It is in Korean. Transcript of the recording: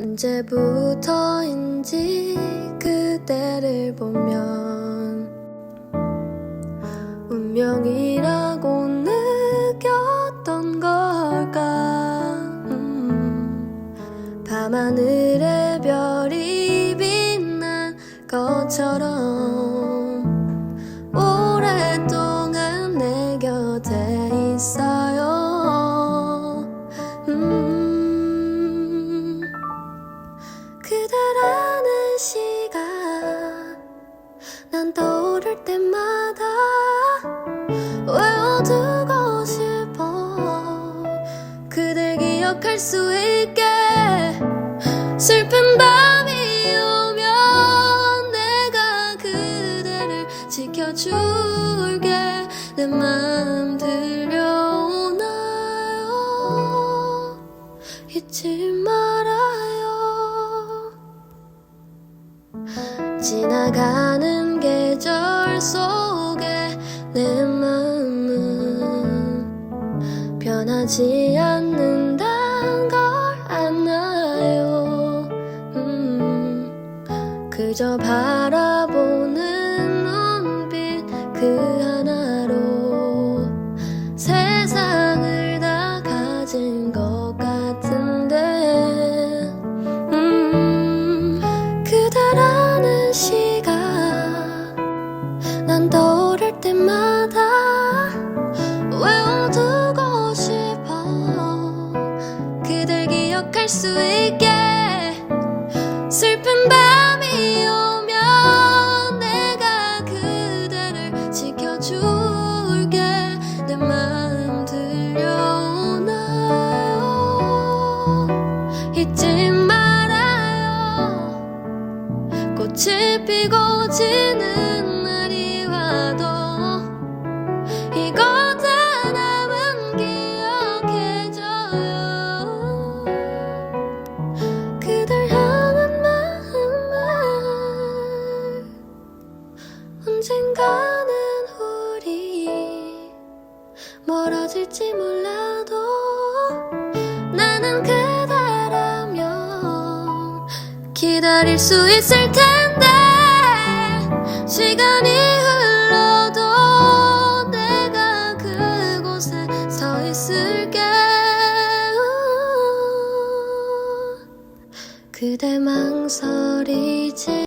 언제부터인지 그대를 보면 운명이라고 느꼈던 걸까? 음, 밤하늘의 별이 빛난 것처럼 기억할 수 있게 슬픈 밤이 오면 내가 그대를 지켜줄게. 내맘 들려오나요? 잊지 말아요. 지나가는 계절 속에 내 마음은 변하지 않는 그저 바라보는 눈빛 그 하나로 세상을 다 가진 것 같은데 음, 그대라는 시간 난 떠오를 때마다 외워두고 싶어 그댈 기억할 수 있게 꽃이 피고 지는 날이 와도 이곳 하나만 기억해줘요. 그댈 향한 마음을 언젠가는 우리 멀어질지 몰라도 기다릴 수 있을 텐데 시간이 흘러도 내가 그곳에 서 있을게. 그대 망설이지